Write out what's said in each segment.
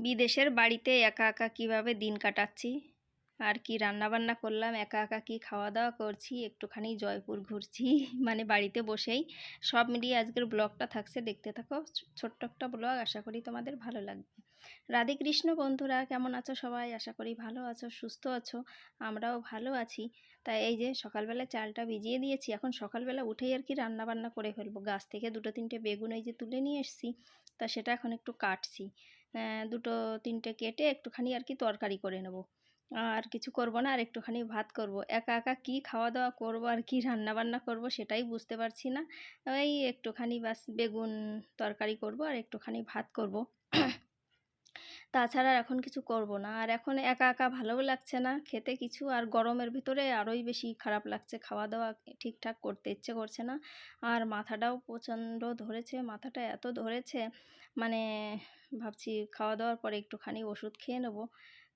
বিদেশের বাড়িতে একা একা কীভাবে দিন কাটাচ্ছি? আর কি রান্নাবান্না করলাম, একা একা কি খাওয়া দাওয়া করছি? একটুখানি জয়পুর ঘুরছি মানে বাড়িতে বসেই। সব মিলিয়ে আজকের ব্লগটা থাকছে দেখতে থাকো। ছোট্ট একটা ব্লগ, আশা করি তোমাদের ভালো লাগবে। রাধে কৃষ্ণ বন্ধুরা, কেমন আছো সবাই? আশা করি ভালো আছো, সুস্থ আছো, আমরাও ভালো আছি। তাই এই যে সকালবেলা চালটা ভিজিয়ে দিয়েছি, এখন সকালবেলা উঠেই আর কি রান্না বান্না করে ফেলব। গাছ থেকে দুটো তিনটে বেগুন এই যে তুলে নিয়ে এসেছি, তা সেটা এখন একটু কাটছি। দুটো তিনটে কেটে একটুখানি আর কি তরকারি করে নেব। আর কিছু করব না, আর একটুখানি ভাত করব। একা একা কি খাওয়া দাওয়া করব আর কি রান্না বান্না করব সেটাই বুঝতে পারছি না। ওই একটুখানি বাস বেগুন তরকারি করব আর একটুখানি ভাত করব। তাছাড়া এখন কিছু করব না। আর এখন একা একা ভালোও লাগছে না খেতে কিছু। আর গরমের ভিতরে আরোই বেশি খারাপ লাগছে। খাওয়া দাওয়া ঠিকঠাক করতে ইচ্ছে করছে না। আর মাথাটাও প্রচণ্ড ধরেছে, মাথাটা এত ধরেছে মানে ভাবছি খাওয়া দাওয়ার পরে একটুখানি ওষুধ খেয়ে নেব।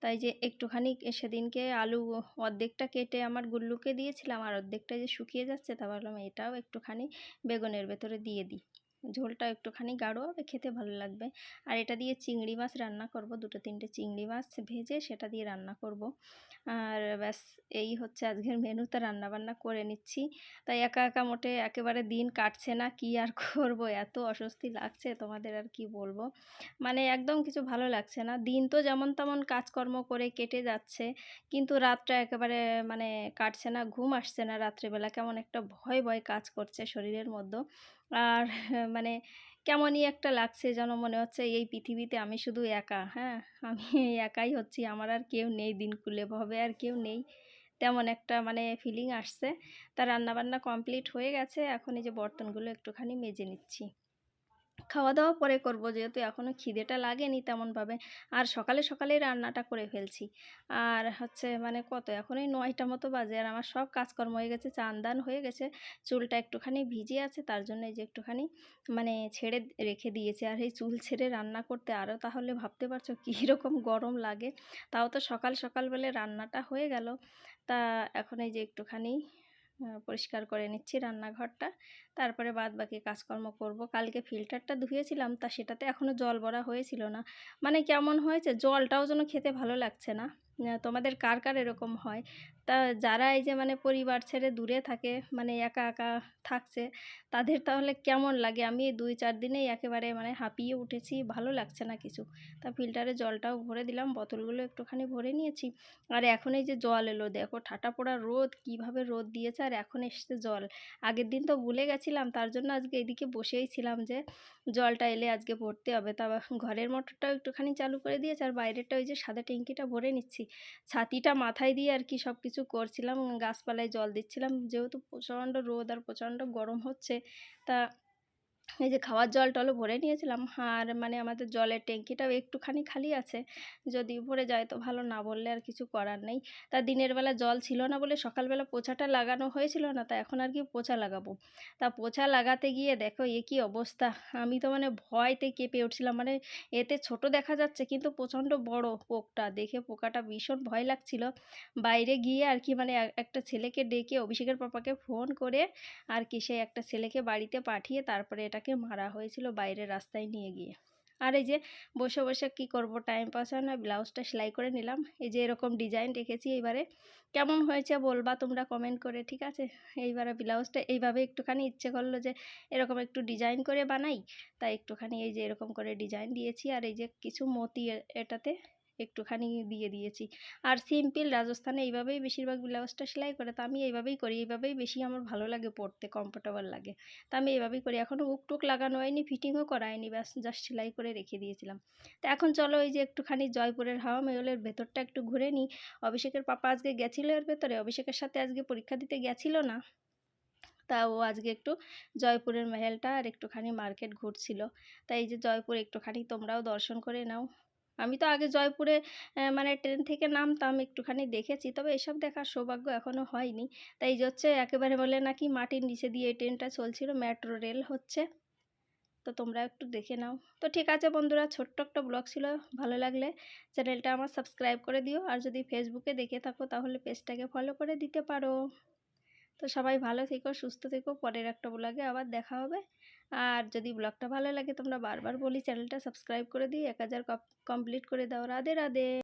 তাই যে একটুখানি সেদিনকে আলু অর্ধেকটা কেটে আমার গুল্লুকে দিয়েছিলাম। আর অর্ধেকটা যে শুকিয়ে যাচ্ছে তা ভাবলাম এটাও একটুখানি বেগুনের ভেতরে দিয়ে দিই। ঝোলটা একটুখানি গাঢ় হবে, খেতে ভালো লাগবে। আর এটা দিয়ে চিংড়ি মাছ রান্না করব, দুটো তিনটে চিংড়ি মাছ ভেজে সেটা দিয়ে রান্না করব। আর ব্যাস, এই হচ্ছে আজকের মেনুতে রান্না বান্না করে নিচ্ছি। তাই একা একা মোটে একেবারে দিন কাটছে না, কি আর করব? এত অস্বস্তি লাগছে, তোমাদের আর কি বলব? মানে একদম কিছু ভালো লাগছে না। দিন তো যেমন তেমন কাজকর্ম করে কেটে যাচ্ছে, কিন্তু রাতটা একেবারে মানে কাটছে না, ঘুম আসছে না রাত্রেবেলা। কেমন একটা ভয় ভয় কাজ করছে শরীরের মধ্যে। আর মানে কেমনই একটা লাগছে যেন মনে হচ্ছে এই পৃথিবীতে আমি শুধু একা হ্যাঁ? আমি একাই হচ্ছি, আমার আর কেউ নেই দিনকুলে, ভাবে আর কেউ নেই। তেমন একটা মানে ফিলিং আসছে। তা রান্নাবান্না কমপ্লিট হয়ে গেছে, এখন এই যে বর্তনগুলো একটুখানি মেজে নিচ্ছি। খাওয়া দাওয়া পরে করব। যেহেতু এখনও খিদেটা লাগেনি তেমনভাবে। আর সকালে সকালেই রান্নাটা করে ফেলছি। আর হচ্ছে মানে কত? এখন এই নয়টা মতো বাজে। আর আমার সব কাজকর্ম হয়ে গেছে চান দান হয়ে গেছে। চুলটা একটুখানি ভিজে আছে, তার জন্য এই যে একটুখানি মানে ছেড়ে রেখে দিয়েছে। আর এই চুল ছেড়ে রান্না করতে আরও তাহলে ভাবতে পারছ কীরকম গরম লাগে। তাও তো সকাল সকাল বলে রান্নাটা হয়ে গেল। তা এখন এই যে একটুখানি পরিষ্কার করে নিচ্ছি রান্নাঘরটা। তারপরে বাদ বাকি কাজকর্ম করব। কালকে ফিল্টারটা ধুয়েছিলাম, তা সেটাতে এখনও জল ভরা হয়েছিল না। মানে কেমন হয়েছে? জলটাও যেন খেতে ভালো লাগছে না। তোমাদের কার কার এরকম হয়? তা যারা এই যে মানে পরিবার ছেড়ে দূরে থাকে মানে একা একা থাকছে, তাদের তাহলে কেমন লাগে? আমি এই দুই চার দিনেই একেবারে মানে হাঁপিয়ে উঠেছি, ভালো লাগছে না কিছু। তা ফিল্টারে জলটাও ভরে দিলাম, বোতলগুলো একটুখানি ভরে নিয়েছি। আর এখন এই যে জল এলো, দেখো ঠাটা পোড়া রোদ, কীভাবে রোদ দিয়েছে আর এখন এসছে জল। আগের দিন তো ভুলে গেছিলাম, তার জন্য আজকে এদিকে বসেই ছিলাম যে জলটা এলে আজকে ভরতে হবে। তা ঘরের মোটরটাও একটুখানি চালু করে দিয়েছে, আর বাইরেরটা ওই যে সাদা ট্যাঙ্কিটা ভরে নিচ্ছি। ছাতিটা মাথায় দিয়ে আর কি সব কিছু করছিলাম গাছপালায় জল দিচ্ছিলাম। যেহেতু প্রচণ্ড রোদ আর প্রচণ্ড গরম হচ্ছে তা এই যে খাওয়ার জল টলও ভরে নিয়েছিলাম। আর মানে আমাদের জলের ট্যাঙ্কিটাও একটুখানি খালি আছে। যদি ভরে যায় তো ভালো, না বললে আর কিছু করার নেই। তা দিনের বেলা জল ছিল না বলে সকালবেলা পোছাটা লাগানো হয়েছিল না, তা এখন আর কি পোছা লাগাবো। তা পোছা লাগাতে গিয়ে দেখো এ কী অবস্থা। আমি তো মানে ভয়তে কেঁপে উঠছিলাম। মানে এতে ছোট দেখা যাচ্ছে, কিন্তু প্রচণ্ড বড় পোকটা। দেখে পোকাটা ভীষণ ভয় লাগছিল। বাইরে গিয়ে আর কি মানে একটা ছেলেকে ডেকে অভিষেকের পাপাকে ফোন করে আর কি সেই একটা ছেলেকে বাড়িতে পাঠিয়ে তারপরে এটাকে মারা হয়েছিল বাইরের রাস্তায় নিয়ে গিয়ে। আর এই যে বসে বসে কি করব টাইম পাস হয় না ব্লাউজটা সেলাই করে নিলাম। এই যে এরকম ডিজাইন রেখেছি এইবারে। কেমন হয়েছে বলবা তোমরা কমেন্ট করে, ঠিক আছে? এইবারে ব্লাউজটা এইভাবে একটুখানি ইচ্ছে করল যে এরকম একটু ডিজাইন করে বানাই। তাই একটুখানি এই যে এরকম করে ডিজাইন দিয়েছি। আর এই যে কিছু মতি এটাতে একটুখানি দিয়ে দিয়েছি। আর সিম্পল রাজস্থানে এইভাবেই বেশিরভাগ ব্লাউজটা সেলাই করে, তো আমি এইভাবেই করি, এইভাবেই বেশি আমার ভালো লাগে পড়তে কমফোর্টেবল লাগে। তা আমি এইভাবেই করি এখনও উক টুক লাগানো হয়নি ফিটিংও করায়নি ব্যাস জাস্ট সেলাই করে রেখে দিয়েছিলাম। তো এখন চলো ওই যে একটুখানি জয়পুরের হাওয়া মেহলের ভেতরটা একটু ঘুরে নিই। অভিষেকের পাপা আজকে গেছিল এর ভেতরে, অভিষেকের সাথে আজকে পরীক্ষা দিতে গেছিল না। তা ও আজকে একটু জয়পুরের মেহেলটা আর একটুখানি মার্কেট ঘুরছিল। তাই এই যে জয়পুর একটুখানি তোমরাও দর্শন করে নাও। আমি তো আগে জয়পুরে মানে ট্রেন থেকে নামতাম, একটুখানি দেখেছি। তবে এসব দেখার সৌভাগ্য এখনও হয়নি। তাই হচ্ছে, একেবারে বলে নাকি মাটির নিচে দিয়ে এই ট্রেনটা চলছিল, মেট্রো রেল হচ্ছে। তো তোমরা একটু দেখে নাও। তো ঠিক আছে বন্ধুরা, ছোট্ট একটা ব্লগ ছিল, ভালো লাগলে চ্যানেলটা আমার সাবস্ক্রাইব করে দিও। আর যদি ফেসবুকে দেখে থাকো, তাহলে পেজটাকে ফলো করে দিতে পারো। তো সবাই ভালো থেকো, সুস্থ থেকো। পরের একটা ব্লগে আবার দেখা হবে। আর যদি ব্লগটা ভালো লাগে তোমরা বারবার বলি, চ্যানেলটা সাবস্ক্রাইব করে দিই এক হাজার কমপ্লিট করে দাও। রাধে রাধে।